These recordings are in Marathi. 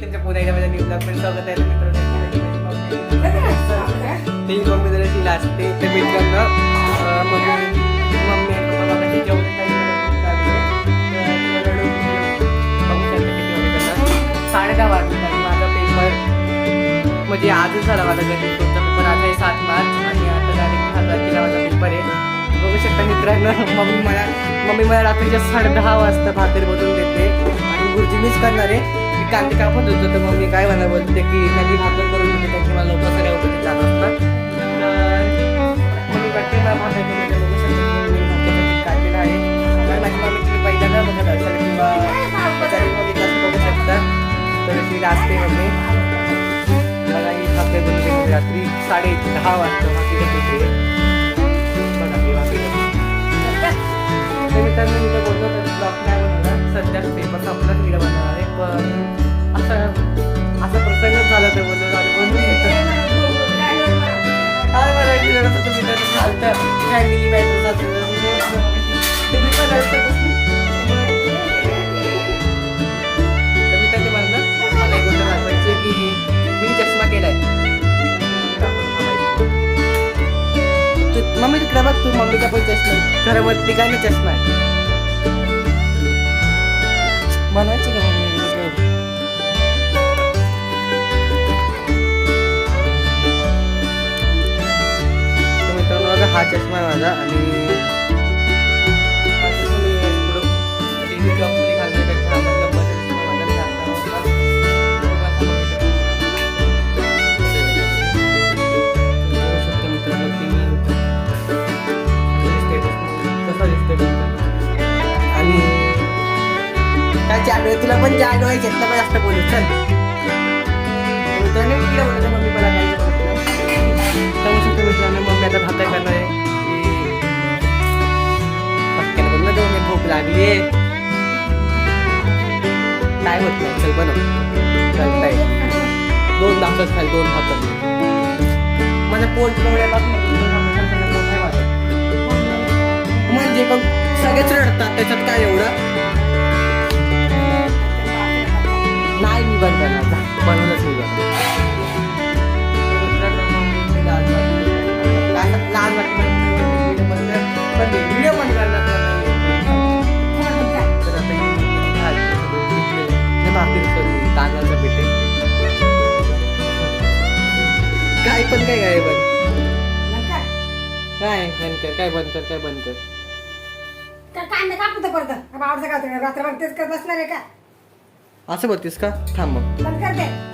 त्यांच्या पुन्हा एकदा माझ्या न्यू ब्लॉग स्वागत आहे मित्रांनो. ती मम्मी जरा ती असते. ते मित्रांनो अं, मम्मी मम्मी आणि पप्पा मागाशी जेवण साडे दहा वाजले आणि माझा पेपर म्हणजे आजच झाला माझा गणित तुमचा पेपर आज आहे सात मार्च आणि आता डायरेक्ट दहा तारखेला माझा पेपर आहे. बघू शकता मित्रांनो मम्मी मला मम्मी मला रात्रीच्या साडे दहा वाजता भाकरी बदलून देते. आणि गुरुजी मीच करणार आहे. कांदे कापत होतो तर मी काय म्हणा बोलते की नदी भाकर करून घेतो त्याची मला लवकर सगळ्या होतं चार वाजता तर वाटते मला भाकर बघू शकता मी काढलेलं आहे. माझी मम्मी तुम्ही पहिल्यांदा बघत असाल किंवा बघितलं बघू शकता तर ती असते मम्मी. मला ही रात्री साडे दहा वाजता भाकरीचं बघा तर मित्रांनो मी तर बोललो तर ब्लॉग नाही बनवला सध्या पेपर संपला व्हिडिओ बनवणार आहे. पण असं असा प्रसंगच झाला ते बोललो आणि बनवून काय मराठी तुम्ही तर चालतं. फॅमिली मॅटर तुम्ही पण तर मी त्यांनी म्हणलं मला एक गोष्ट दाखवायची आहे की मी चष्मा केलाय. तू मम्मी तिकडे बघ तू मम्मीचा पण चष्मा खरं मग काय चष्मा आहे. बनवायची हा चष्मा आहे माझा आणि काय तुला पण चालू आहे घेतलं पण जास्त बोलू. चल. तिला बोलतो मम्मी मला काही मग मी मित्रांनो मम्मी आता भाकर करणार आहे. की पटकन बनव ना मी भूक लागली आहे. काय होत नाही चल बनव. चालताय दोन दाखल खाल दोन भाकर. माझ्या पोट एवढ्या म्हणजे मग सगळेच रडतात त्याच्यात काय एवढं? नाही मी बनवणार बनवलंच मी बनवणार. पीठ आहे. काय पण काय काय बंद काय बंद कर काय बंद कर काय बंद कर कांदा कापून परत आवडतं का रात्रभर तेच करत बसणार आहे का? असं बोलतीस का? थांब मग. बंद कर दे.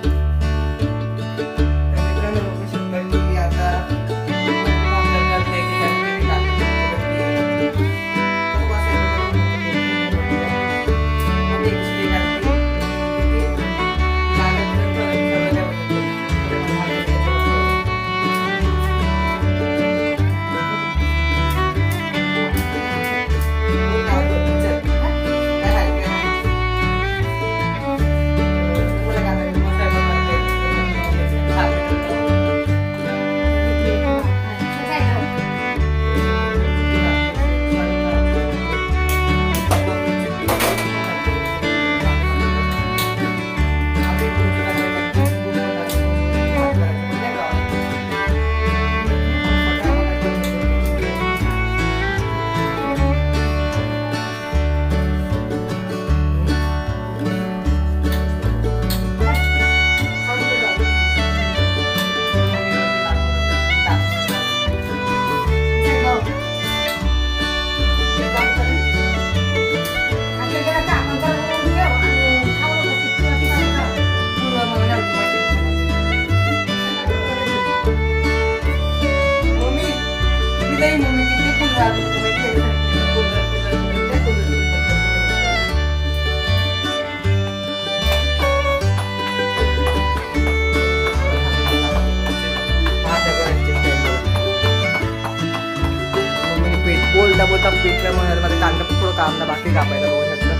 वरती कापायला बघू शकता.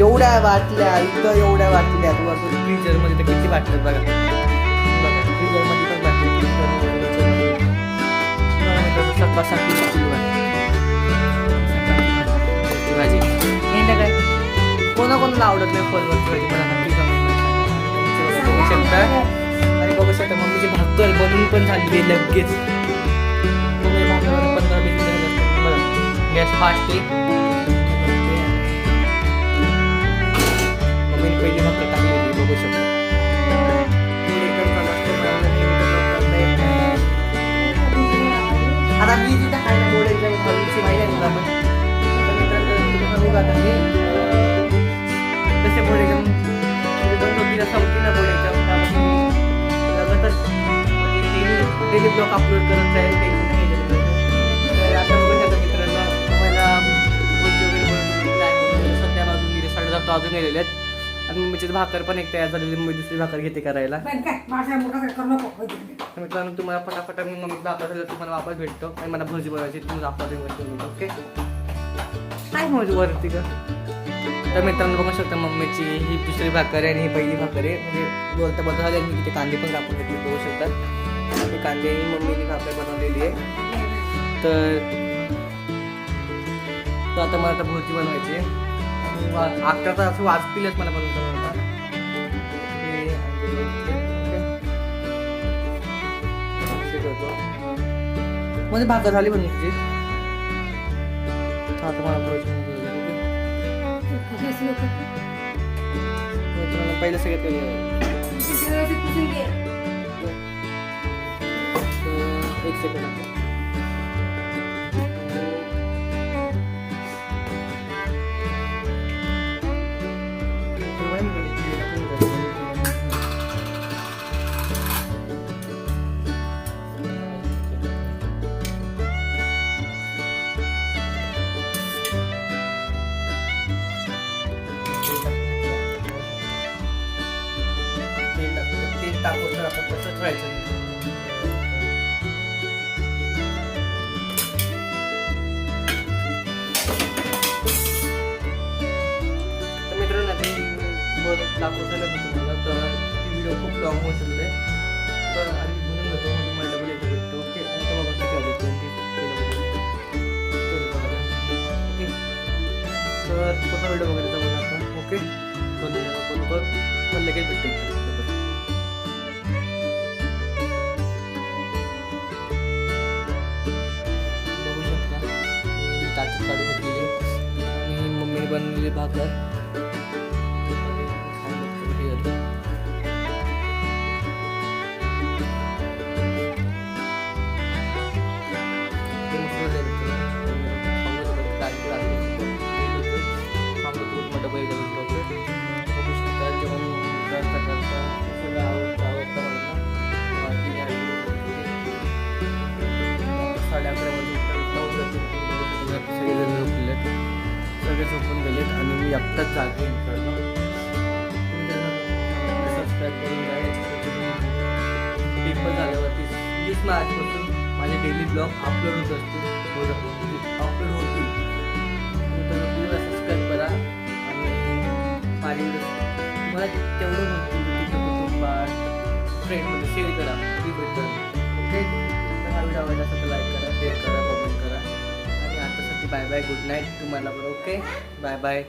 एवढ्या वाटल्या इथं एवढ्या वाटल्या तू आता फ्रीजरमध्ये तर किती वाटलं बघा. बघा फ्रीजरमध्ये पण वाटलं सकाळ साखळी भाजी. काय कोणाकोणाला आवडत नाही फलवरची शकता. आता मम्मीची भाकर बनून पण झाली आहे लगेच. पंधरा गॅस फास्ट आहे. मम्मीने पहिली भाकर टाकलेली बघू शकतो. ब्लॉग अपलोड करत जाईल टेन्शन नाही घ्यायचं त्याचं. तर आता बघू शकता मित्रांनो तुम्हाला भजी वगैरे बनवून काय बनवलेलं सध्या वाजून गेले साडेसात वाजून गेलेले आहेत. आणि मम्मीची भाकर पण एक तयार झालेली मी दुसरी भाकर घेते करायला. मित्रांनो तुम्हाला फटाफट मी मम्मी वापस झालं तुम्हाला वापस भेटतो. आणि मला भजी बनवायची तुम्ही वापस ओके? काय भजी वरती का तर मित्रांनो बघू शकता मम्मीची ही दुसरी भाकर आहे आणि ही पहिली भाकर आहे. म्हणजे बोलता बोलता झाली मी तिथे कांदे पण कापून घेतले बघू शकता. हे कांदे ही मम्मीने भाकर बनवलेली आहे तर तर आता मला आता भोजी बनवायची आहे अकरा तर असं वाजतीलच मला बनवता बनवता म्हणजे भाकर झाली पण तुझी आता मला भोजी बनवायची आहे. ओके. हेच लोकं. पहिलं सगळ्यात mixer ko na po. Tapos na ako sa दाखवतो ना मी तुम्हाला तर ती व्हिडिओ खूप लॉंग होऊ शकते तर आणि म्हणून घेतो मग तुम्हाला डबल येतो भेटतो. ओके आणि तो बघा किती आले ट्वेंटी ओके तर पूर्ण व्हिडिओ वगैरे जाऊन आपण ओके बरोबर पण लगेच भेटते. बघू शकता. मी टाकीत काढून घेतलेली. आणि मम्मीने बनवलेली भाकर. सगळे झोपून गेलेत आणि मी आत्ताच जागे मित्रांनो सबस्क्राईब करून झाल्यावरती वीस मार्चपासून माझे डेली ब्लॉग अपलोड होत असतील. हो, हो, हो. अपलोड होतील. प्लीज सबस्क्राईब करा आणि माझी मला तेवढं होतील तुमच्या कुटुंबात बाय बाय गुड नाईट तुम्हाला पण ओके? Bye bye.